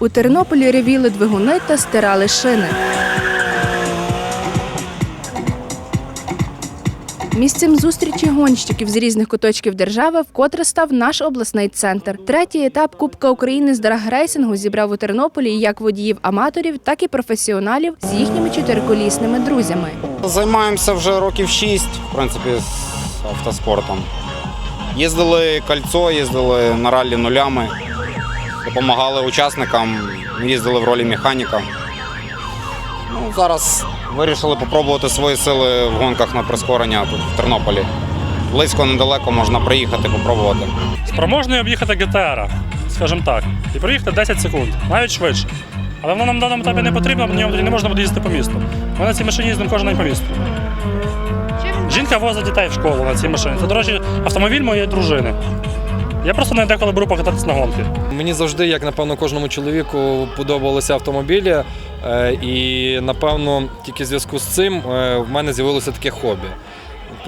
У Тернополі ревіли двигуни та стирали шини. Місцем зустрічі гонщиків з різних куточків держави вкотре став наш обласний центр. Третій етап Кубка України з драгрейсингу зібрав у Тернополі як водіїв-аматорів, так і професіоналів з їхніми чотириколісними друзями. Займаємося вже років 6, в принципі, з автоспортом. Їздили кольцо, їздили на раллі нулями, допомагали учасникам, їздили в ролі механіка. Ну, зараз вирішили спробувати свої сили в гонках на прискорення тут в Тернополі. Близько недалеко можна приїхати, попробувати. Спроможний об'їхати ГТР, скажімо так, і проїхати 10 секунд, навіть швидше. Але воно нам в даному етапі не потрібно, бо не можна буде їздити по місту. Ми на цій машині їздимо кожен день по місту. Жінка возить дітей в школу на цій машині. Це, до речі, автомобіль моєї дружини. Я просто не деколи беру покататися на гонки. Мені завжди, як напевно, кожному чоловіку подобалися автомобілі. е, І напевно, тільки в зв'язку з цим е, в мене з'явилося таке хобі.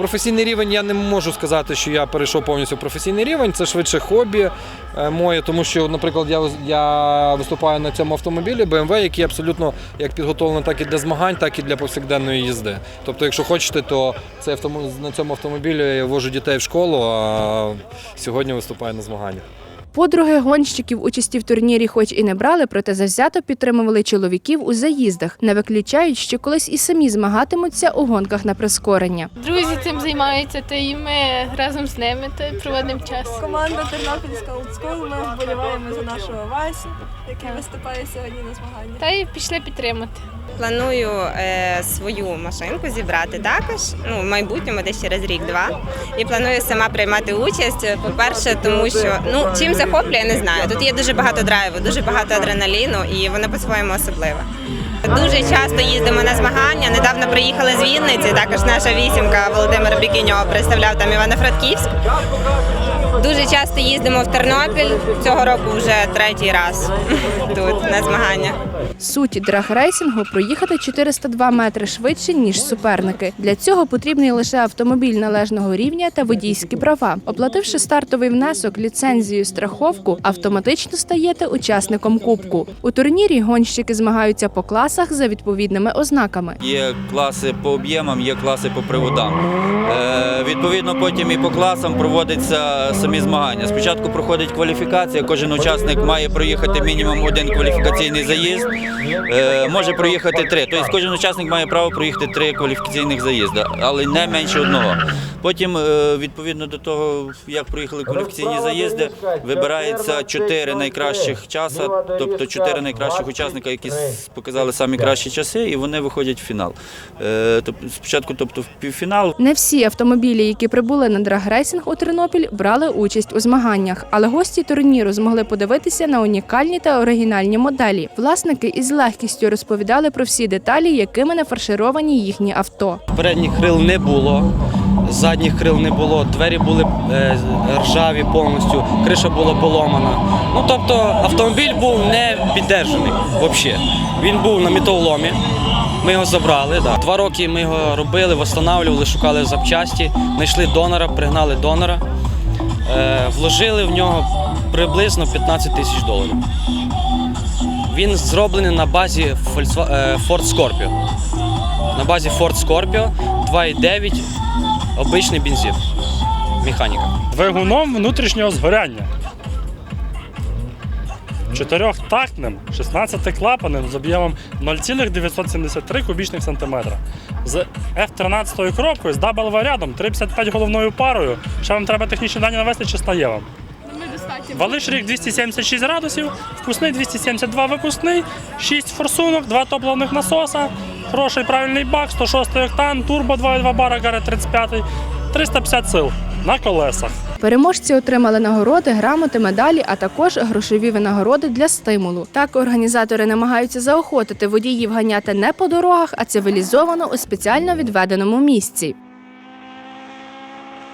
Професійний рівень я не можу сказати, що я перейшов повністю в професійний рівень. Це швидше хобі е, моє, тому що, наприклад, я, я виступаю на цьому автомобілі BMW, який абсолютно як підготовлений так і для змагань, так і для повсякденної їзди. Тобто, якщо хочете, то це на цьому автомобілі я вожу дітей в школу, а сьогодні виступаю на змаганнях. Подруги гонщиків участі в турнірі, хоч і не брали, проте завзято підтримували чоловіків у заїздах. Не виключають, що колись і самі змагатимуться у гонках на прискорення. Друзі цим займаються, то і ми разом з ними то проводимо час. Команда Тернопільська Олдскул. Ми вболіваємо за нашого Васю, який виступає сьогодні на змаганнях. Та й пішли підтримати. Планую е, свою машинку зібрати також. Ну, в майбутньому десь через рік-два. І планую сама приймати участь. По-перше, тому що ну чим захоплює, не знаю. Тут є дуже багато драйву, дуже багато адреналіну, і воно по-своєму особливе. Дуже часто їздимо на змагання. Недавно приїхали з Вінниці. Також наша вісімка Володимир Бікіньо представляв там Івано-Франківськ. Дуже часто їздимо в Тернопіль. Цього року вже третій раз тут на змаганнях. Суть драгрейсингу проїхати 402 метри швидше ніж суперники. Для цього потрібний лише автомобіль належного рівня та водійські права. Оплативши стартовий внесок, ліцензію, страховку, автоматично стаєте учасником кубку. У турнірі гонщики змагаються по класах за відповідними ознаками. Є класи по об'ємам, є класи по приводам. Е, відповідно, потім і по класам проводяться самі змагання. Спочатку проходить кваліфікація, кожен учасник має проїхати мінімум один кваліфікаційний заїзд, е, може проїхати три. Тобто кожен учасник має право проїхати три кваліфікаційних заїзди, але не менше одного. Потім, е, відповідно до того, як проїхали кваліфікаційні заїзди, вибирається чотири найкращих часа, тобто чотири найкращих учасника, які показали самі кращі часи, і вони виходять в фінал. Е, Тобто спочатку, тобто в півфінал, Не всі автомобілі, які прибули на драгрейсинг у Тернопіль, брали участь у змаганнях, але гості турніру змогли подивитися на унікальні та оригінальні моделі. Власники із легкістю розповідали про всі деталі, якими нафаршировані їхні авто. Передніх крил не було, задніх крил не було, двері були е, ржаві повністю, криша була поломана. Ну тобто автомобіль був не піддержаний взагалі. Він був на металоломі. Ми його забрали. Да. Два роки ми його робили, встановлювали, шукали запчасті, знайшли донора, пригнали донора, вложили в нього приблизно 15 тисяч доларів. Він зроблений на базі е, Ford Scorpio. На базі Ford Scorpio 2,9 обичний бензин. Механіка. Двигуном внутрішнього згоряння. Чотирьохтактним, 16-клапаним з об'ємом 0,973 кубічних сантиметра. З F13 коробкою з W рядом 3,55 головною парою. Ще вам треба технічні дані навести, чи стає вам? Валиш рік 276 градусів, впускний 272 випускний, 6 форсунок, 2 топливних насоса, хороший правильний бак, 106 октан, турбо 2,2 бара, гаре 35, 350 сил на колесах. Переможці отримали нагороди, грамоти, медалі, а також грошові винагороди для стимулу. Так організатори намагаються заохотити водіїв ганяти не по дорогах, а цивілізовано у спеціально відведеному місці.